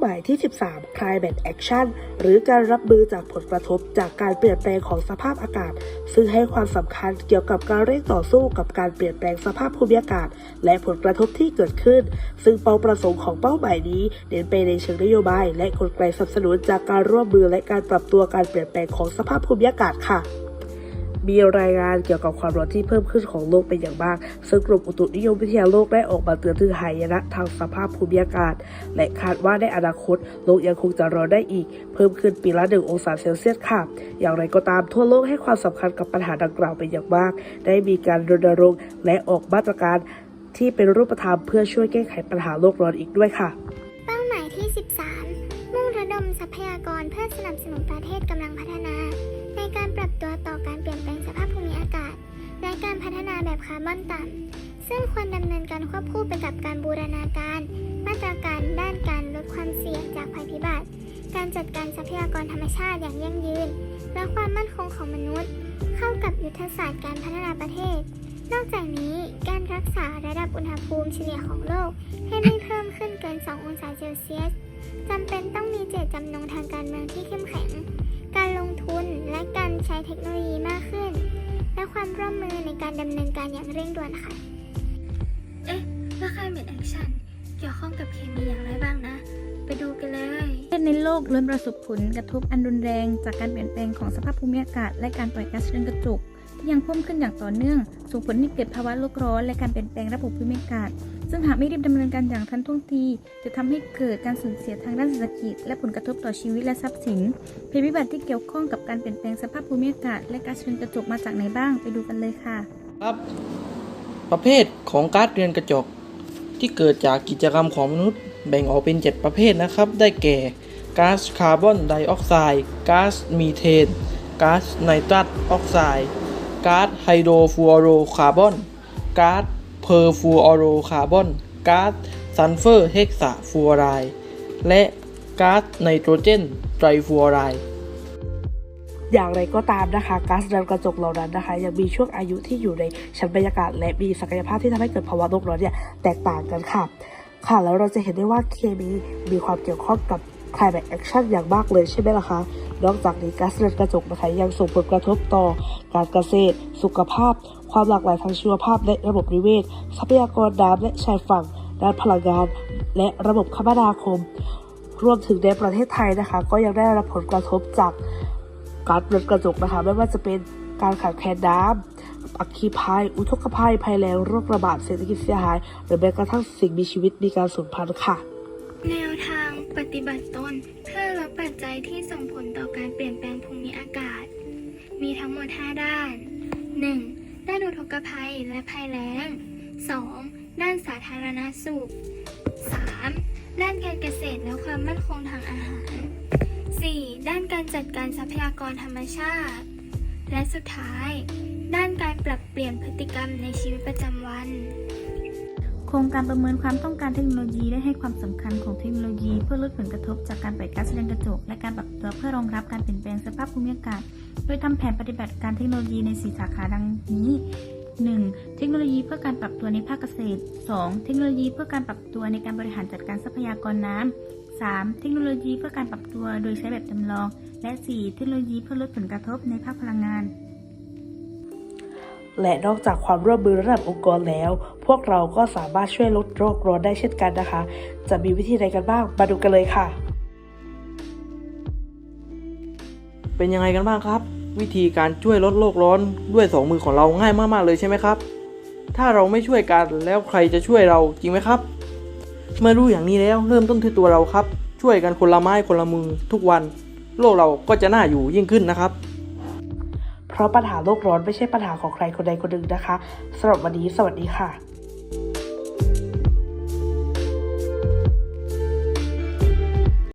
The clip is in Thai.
หมายที่ 13 Climate Action หรือการรับมือจากผลกระทบจากการเปลี่ยนแปลงของสภาพอากาศ ซึ่งให้ความสำคัญเกี่ยวกับการเร่งต่อสู้กับการเปลี่ยนแปลงสภาพภูมิอากาศ และผลกระทบที่เกิดขึ้น ซึ่งเป้าประสงค์ของเป้าหมายนี้เน้นไปในเชิงนโยบาย และกลไกสนับสนุนจากการร่วมมือและการปรับตัวการเปลี่ยนแปลงของสภาพภูมิอากาศค่ะ มีรายงานเกี่ยวกับความร้อนที่เพิ่มขึ้นของโลกเป็นอย่างมาก ซึ่งกรมอุตุนิยมวิทยาโลกได้ออกมาเตือนถึงหายนะทางสภาพภูมิอากาศ และคาดว่าในอนาคต โลกยังคงจะร้อนได้อีก เพิ่มขึ้นปีละหนึ่งองศาเซลเซียสค่ะ อย่างไรก็ตามทั่วโลกให้ความสำคัญกับปัญหาดังกล่าวเป็นอย่างมาก ได้มีการรณรงค์และออกมาตรการที่เป็นรูปธรรมเพื่อช่วยแก้ไขปัญหาโลกร้อนอีกด้วยค่ะ ทรัพยากรเพื่อสนับสนุนประเทศกำลังพัฒนา ในการปรับตัวต่อการเปลี่ยนแปลงสภาพภูมิอากาศ และการพัฒนาแบบคาร์บอนต่ำ ซึ่งควรดำเนินการควบคู่ไปกับการบูรณาการ มาตรการด้านการลดความเสี่ยงจากภัยพิบัติ การจัดการทรัพยากรธรรมชาติอย่างยั่งยืน และความมั่นคงของมนุษย์ เข้ากับยุทธศาสตร์การพัฒนาประเทศ นอกจากนี้การรักษาระดับอุณหภูมิเฉลี่ยของโลกให้ไม่เพิ่มขึ้นเกิน 2 องศาเซลเซียส จำเป็นต้องมีเจตจำนงทางการเมืองที่เข้มแข็ง การลงทุนและการใช้เทคโนโลยีมากขึ้น และความร่วมมือในการดำเนินการอย่างเร่งด่วนค่ะ เอ๊ะแล้ว climate action เกี่ยวข้องกับเคมีอย่างไรบ้างนะ ไปดูกันเลยประเทศในโลกล้วนประสบผลกระทบอันรุนแรงจากการเปลี่ยนแปลงของสภาพภูมิอากาศ และการปล่อยก๊าซเรือนกระจกที่ยังเพิ่มขึ้นอย่างต่อเนื่อง ส่งผลให้เกิดภาวะโลกร้อนและการเปลี่ยนแปลงระบบภูมิอากาศ ซึ่งหากไม่รีบดำเนินการอย่างทันท่วงที จะทำให้เกิดการสูญเสียทางด้านเศรษฐกิจ และผลกระทบต่อชีวิตและทรัพย์สินภัยพิบัติที่เกี่ยวข้องกับการเปลี่ยนแปลงสภาพภูมิอากาศ และก๊าซเรือนกระจกมาจากไหนบ้างไปดูกันเลยค่ะ ครับ ประเภทของก๊าซเรือนกระจก ที่เกิดจากกิจกรรมของมนุษย์ แบ่งออกเป็น 7 ประเภทนะครับ ได้แก่ก๊าซคาร์บอนไดออกไซด์ก๊าซมีเทนก๊าซไนตรัสออกไซด์ก๊าซไฮโดรฟลูออโรคาร์บอนก๊าซ เพอร์ฟลูออโรคาร์บอนก๊าซซัลเฟอร์เฮกซาฟลูออไรด์และก๊าซไนโตรเจนไตรฟลูออไรด์อย่างไรก็ตามนะคะก๊าซเรือนกระจกเหล่านั้นนะคะ ยังมีช่วงอายุที่อยู่ในชั้นบรรยากาศ และมีศักยภาพที่ทำให้เกิดภาวะโลกร้อนเนี่ยแตกต่างกันค่ะ ค่ะแล้วเราจะเห็นได้ว่าเคมีมีความเกี่ยวข้องกับ climate action อย่างมากเลยใช่ไหมล่ะคะ นอกจากนี้ก๊าซเรือนกระจกนะคะยังส่งผลกระทบต่อการเกษตร สุขภาพ ความหลากหลายทางชีวภาพและระบบนิเวศ ทรัพยากรน้ำและชายฝั่ง ด้านพลังงาน และระบบคมนาคม รวมถึงในประเทศไทยนะคะ ก็ยังได้รับผลกระทบจากการเรือนกระจกนะคะ ไม่ว่าจะเป็นการขาดแคลนน้ำอัคคีภัย อุทกภัย ภัยแล้งโรคระบาด เศรษฐกิจเสียหาย หรือแม้กระทั่งสิ่งมีชีวิตมีการสูญพันธุ์ค่ะ แนวทาง ปฏิบัติตนเพื่อลดปัจจัยที่ส่งผลต่อการเปลี่ยนแปลงภูมิอากาศ มีทั้งหมด 5 ด้าน 1. ด้านอุทกภัยและภัยแล้ง 2. ด้านสาธารณสุข 3. ด้านการเกษตรและความมั่นคงทางอาหาร 4. ด้านการจัดการทรัพยากรธรรมชาติ และสุดท้าย ด้านการปรับเปลี่ยนพฤติกรรมในชีวิตประจำวัน โครงการประเมินความต้องการเทคโนโลยีได้ให้ความสำคัญของเทคโนโลยี เพื่อลดผลกระทบจากการปล่อยก๊าซเรือนกระจก และการปรับตัวเพื่อรองรับการเปลี่ยนแปลงสภาพภูมิอากาศ โดยทำแผนปฏิบัติการเทคโนโลยีในส4สาขาดังนี้ 1. เทคโนโลยีเพื่อการปรับตัวในภาคเกษตร 2. เทคโนโลยีเพื่อการปรับตัวในการบริหารจัดการทรัพยากรน้ำ 3. เทคโนโลยีเพื่อการปรับตัวโดยใช้แบบจำลอง และ 4. เทคโนโลยีเพื่อลดผลกระทบในภาคพลังงาน และนอกจากความร่วมมือระดับองค์กรแล้ว พวกเราก็สามารถช่วยลดโรคร้อนได้เช่นกันนะคะ จะมีวิธีใดกันบ้าง มาดูกันเลยค่ะ เป็นยังไงกันบ้างครับ วิธีการช่วยลดโลกร้อนด้วยสองมือของเราง่ายมากๆเลยใช่ไหมครับ ถ้าเราไม่ช่วยกันแล้วใครจะช่วยเราจริงไหมครับ เมื่อรู้อย่างนี้แล้วเริ่มต้นที่ตัวเราครับ ช่วยกันคนละไม้คนละมือทุกวัน โลกเราก็จะน่าอยู่ยิ่งขึ้นนะครับ เพราะปัญหาโลกร้อนไม่ใช่ปัญหาของใครคนใดคนหนึ่งนะคะสำหรับวันนี้สวัสดีค่ะ